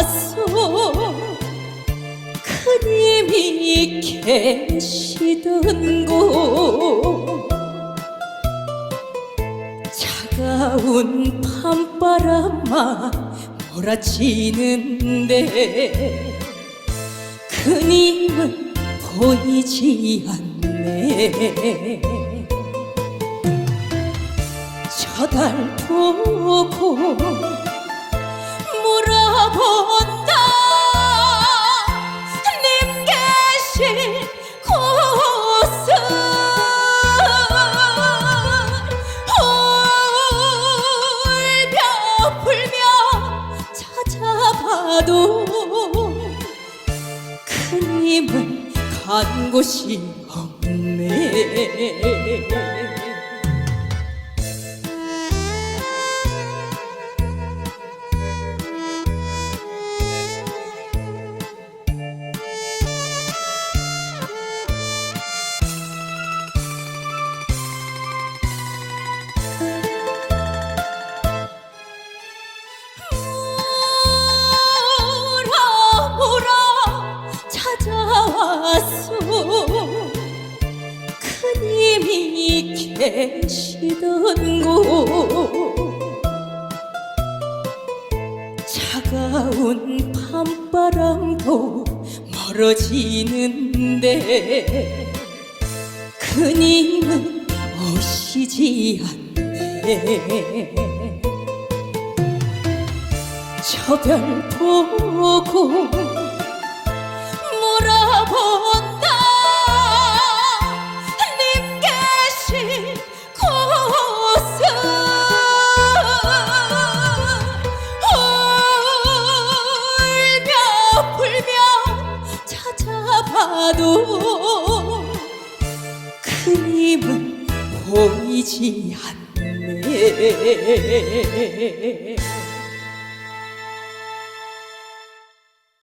와서 큰님이 계시던 곳 차가운 밤바람아 몰아치는데. 큰님은 보이지 않네. 저 달 보고 물어보 봐도 그님은 간 곳이 없네 왔소. 그님이 계시던 곳 차가운 밤바람도 멀어지는데 그님은 오시지 않네. 저별 보고 봐도 그님은 보이지 않네